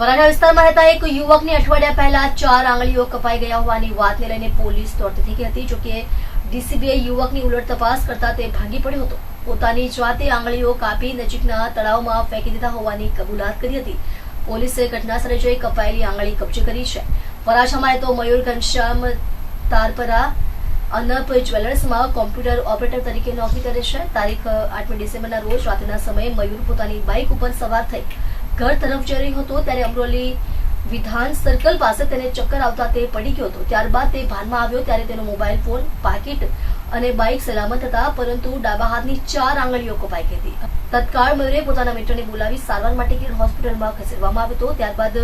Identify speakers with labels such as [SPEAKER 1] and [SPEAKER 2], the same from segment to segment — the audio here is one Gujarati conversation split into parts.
[SPEAKER 1] વરાછા વિસ્તારમાં રહેતા એક યુવકની અઠવાડિયા પહેલા ચાર આંગળીઓ કપાઈ ગયા હોવાની વાતને લઈને પોલીસ દોડતી થઈ હતી જોકે ડીસીબીએ યુવકની ઉલટ તપાસ કરતા તે ભાગી પડ્યો હતો. પોતાની જાતે આંગળીઓ કાપી નજીકના તળાવમાં ફેંકી દીધા હોવાની કબૂલાત કરી હતી. પોલીસે ઘટનાસ્થળે જઈ કપાયેલી આંગળી કબજે કરી છે. વરાછામાં રહેતો મયુર ઘનશ્યામ તારપરા અનપ જ્વેલર્સમાં કોમ્પ્યુટર ઓપરેટર તરીકે નોકરી કરે છે. તારીખ આઠમી ડિસેમ્બરના રોજ રાત્રિના સમયે મયુર પોતાની બાઇક ઉપર સવાર થઈ ઘર તરફ જઈ રહ્યો હતો ત્યારે અમરોલી વિધાન સર્કલ પાસે તેને ચક્કર આવતા તે પડી ગયો હતો. ત્યારબાદ તે ભાનમાં આવ્યો ત્યારે તેનો મોબાઈલ ફોન પાકીટ અને બાઇક સલામત હતા, પરંતુ ડાબા હાથની ચાર આંગળીઓ કપાઈ ગઈ હતી. તત્કાળ મયુરે પોતાના મિત્રને બોલાવી સારવાર માટે કિરણ હોસ્પિટલમાં ખસેડવામાં આવ્યો હતો. ત્યારબાદ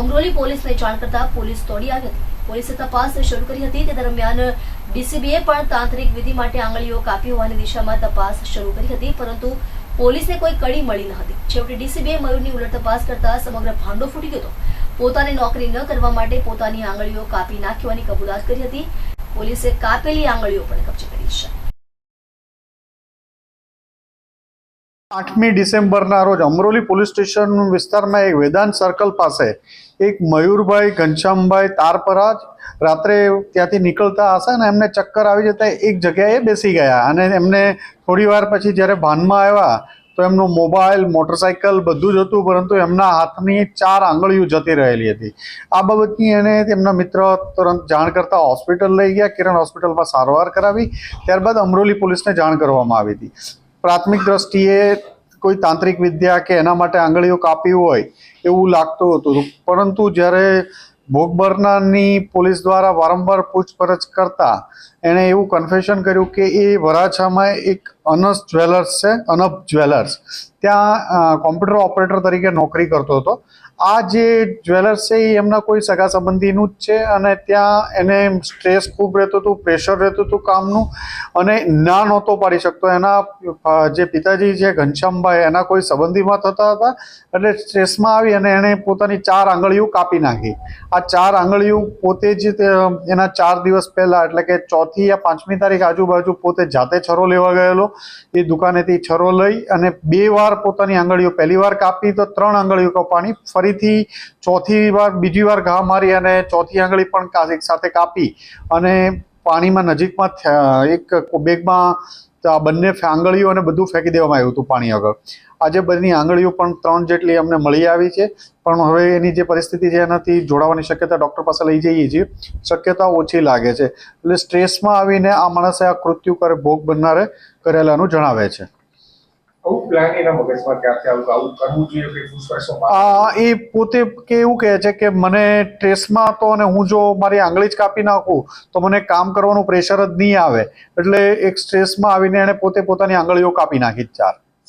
[SPEAKER 1] અમરોલી પોલીસને જાણ કરતા પોલીસ દોડી આવી હતી. પોલીસે તપાસ શરૂ કરી હતી. તે દરમિયાન ડીસીબીએ પણ તાંત્રિક વિધિ માટે આંગળીઓ કાપી હોવાની દિશામાં તપાસ શરૂ કરી હતી, પરંતુ પોલીસને કોઈ કડી મળી ન હતી. છેવટે ડીસીબીએ મયુરની ઉલટ તપાસ કરતા સમગ્ર ભાંડો ફૂટી ગયો પોતાને નોકરી ન કરવા માટે પોતાની આંગળીઓ કાપી નાખવાની કબૂલાત કરી હતી. પોલીસે કાપેલી આંગળીઓ પણ કબજે કરી છે.
[SPEAKER 2] આઠમી ડિસેમ્બરના રોજ અમરોલી પોલીસ સ્ટેશન વિસ્તારમાં એક વેદાંત સર્કલ પાસે એક મયુરભાઈ ઘનશ્યામભાઈ તારપરા રાત્રે ત્યાંથી નીકળતા હશે ને એમને ચક્કર આવી જતા એક જગ્યાએ બેસી ગયા. અને એમને થોડી વાર પછી જ્યારે ભાનમાં આવ્યા, તો એમનો મોબાઈલ મોટરસાઇકલ બધું જ હતું, પરંતુ એમના હાથની ચાર આંગળીઓ જતી રહેલી હતી. આ બાબતની એને તેમના મિત્ર તુરંત જાણ કરતા હોસ્પિટલ લઈ ગયા. કિરણ હોસ્પિટલમાં સારવાર કરાવી. ત્યારબાદ અમરોલી પોલીસને જાણ કરવામાં આવી હતી. પ્રાથમિક દ્રષ્ટિએ કોઈ તાંત્રિક વિદ્યા કે એના માટે આંગળીઓ કાપી હોય એવું લાગતું હતું. પરંતુ જ્યારે ભોગ પોલીસ દ્વારા વારંવાર પૂછપરછ કરતા એણે એવું કન્ફેશન કર્યું કે એ વરાછામાં એક અનસ જ્વેલર્સ છે, અનપ જ્વેલર્સ. ત્યાં કોમ્પ્યુટર ઓપરેટર તરીકે નોકરી કરતો હતો. આ જે જ્વેલર્સ છે, એ એમના કોઈ સગા સંબંધીનું જ છે અને ત્યાં એને સ્ટ્રેસ ખૂબ રહેતું હતું, પ્રેશર રહેતું હતું કામનું અને ના નહોતો પાડી શકતો. એના જે પિતાજી છે, ઘનશ્યામભાઈ, એના કોઈ સંબંધીમાં થતા હતા એટલે સ્ટ્રેસમાં આવી અને એણે પોતાની ચાર આંગળીઓ કાપી નાખી. આ ચાર આંગળીઓ પોતે જ એના ચાર દિવસ પહેલાં એટલે કે ચોથી યા પાંચમી તારીખ આજુબાજુ પોતે જાતે છરો લેવા ગયેલો. એ દુકાનેથી છરો લઈ અને બે વાર પોતાની આંગળીઓ પહેલી વાર કાપી તો ત્રણ આંગળીઓ કપાણી. ફરીથી ચોથી વાર બીજી વાર ઘા મારી અને ચોથી આંગળી પણ સાથે કાપી અને પાણીમાં નજીકમાં એક બેગમાં આ બંને આંગળીઓ અને બધું ફેંકી દેવામાં આવ્યું હતું પાણી આગળ. આજે બધી આંગળીઓ પણ ત્રણ જેટલી અમને મળી આવી છે. પણ હવે એની જે પરિસ્થિતિ છે એનાથી જોડાવાની શક્યતા ડૉક્ટર પાસે લઈ જઈએ છીએ. શક્યતા ઓછી લાગે છે. એટલે સ્ટ્રેસમાં આવીને આ માણસે આ કૃત્યુ કરે, ભોગ બનનારે કરેલાનું જણાવે છે. એ પોતે કે એવું કહે છે કે મને સ્ટ્રેસમાં હતો અને હું જો મારી આંગળી જ કાપી નાખું, તો મને કામ કરવાનું પ્રેશર જ નહીં આવે. એટલે એક સ્ટ્રેસમાં આવીને એણે પોતે પોતાની આંગળીઓ કાપી નાખી ચાર.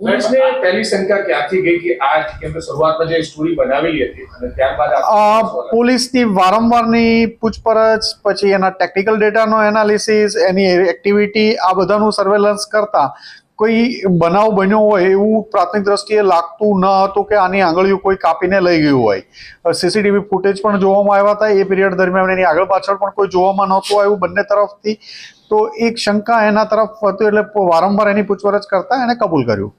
[SPEAKER 3] પોલીસને પહેલી શંકા ક્યાંથી ગઈ કે આ કેમ શરૂઆતમાં જે સ્ટોરી બનાવેલી હતી અને ત્યારબાદ આ
[SPEAKER 2] આ પોલીસની વારંવારની પૂછપરછ પછી એના ટેકનિકલ ડેટાનો એનાલિસિસ એની એક્ટિવિટી આ બધાનું સર્વેલન્સ કરતા કોઈ બનાવ બન્યો હોય એવું પ્રાથમિક દ્રષ્ટિએ લાગતું ન હતું કે આની આંગળીઓ કોઈ કાપીને લઈ ગયું હોય. સીસીટીવી ફૂટેજ પણ જોવામાં આવ્યા હતા એ પીરિયડ દરમિયાન એની આગળ પાછળ પણ કોઈ જોવામાં નહોતું આવ્યું બંને તરફથી. તો એક શંકા એના તરફ હતી એટલે વારંવાર એની પૂછપરછ કરતા એણે કબૂલ કર્યું.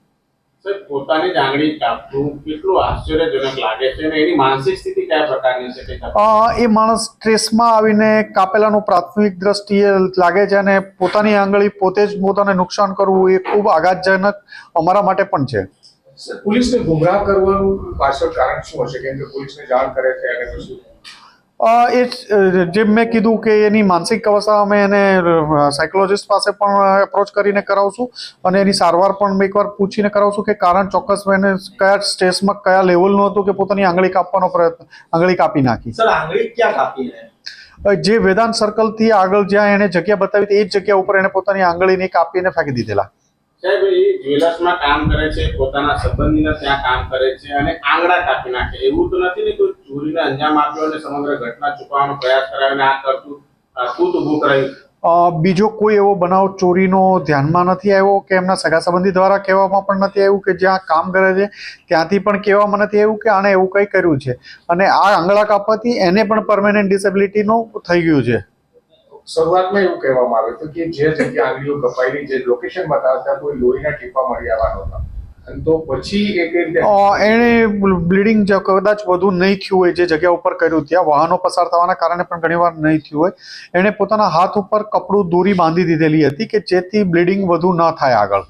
[SPEAKER 4] પોતાની જ આંગળી કાપવું કેટલું આશ્ચર્યજનક લાગે છે અને એની માનસિક સ્થિતિ કયા પ્રકારની છે
[SPEAKER 2] એ માણસ સ્ટ્રેસમાં આવીને કાપેલાનું પ્રાથમિક દ્રષ્ટિએ લાગે છે અને પોતાની આંગળી પોતે જ પોતાને નુકસાન કરવું એ ખૂબ આઘાતજનક અમારા માટે પણ છે.
[SPEAKER 3] પોલીસને ગુમરાહ કરવાનું પાછળ કારણ શું હશે? કેમ કે પોલીસને જાણ કરે છે અને પછી
[SPEAKER 2] એ જ, જેમ મેં કીધું કે એની માનસિક અવસ્થા અમે એને સાયકોલોજિસ્ટ પાસે પણ એપ્રોચ કરીને કરાવશું અને એની સારવાર પણ એકવાર પૂછીને કરાવશું કે કારણ ચોક્કસ એને કયા સ્ટેજમાં કયા લેવલનું હતું કે પોતાની આંગળી કાપવાનો પ્રયત્ન આંગળી કાપી નાખી.
[SPEAKER 5] સર આંગળી ક્યાં કાપી
[SPEAKER 2] જે વેદાંત સર્કલથી આગળ જ્યાં એને જગ્યા બતાવી હતી એ જ જગ્યા ઉપર એને પોતાની આંગળીને કાપીને ફેંકી દીધેલા. બીજો કોઈ એવો બનાવ ચોરીનો ધ્યાનમાં નથી આવ્યો કે એમના સગા સંબંધી દ્વારા કહેવામાં પણ નથી આવ્યું કે જ્યાં કામ કરે છે, ત્યાંથી પણ કહેવામાં નથી આવ્યું કે આણે એવું કંઈ કર્યું છે? અને આ આંગળા કાપવાથી એને પણ પરમેનન્ટ ડિસેબિલિટીનું થઈ ગયું છે.
[SPEAKER 3] શરૂઆતમાં એવું કહેવામાં આવ્યું હતું કે જે જગ્યા આંગળીઓ કપાયેલી, જે લોકેશન બતાવતા કોઈ લોહીના ટીપા મળી આવવાનો હતા.
[SPEAKER 2] એને બ્લીડિંગ કદાચ વધુ નહીં થયું હોય જે જગ્યા ઉપર કર્યું ત્યાં વાહનો પસાર થવાના કારણે પણ ઘણીવાર નહીં થયું હોય. એણે પોતાના હાથ ઉપર કપડું દોરી બાંધી દીધેલી હતી કે જેથી બ્લીડિંગ વધુ ન થાય આગળ.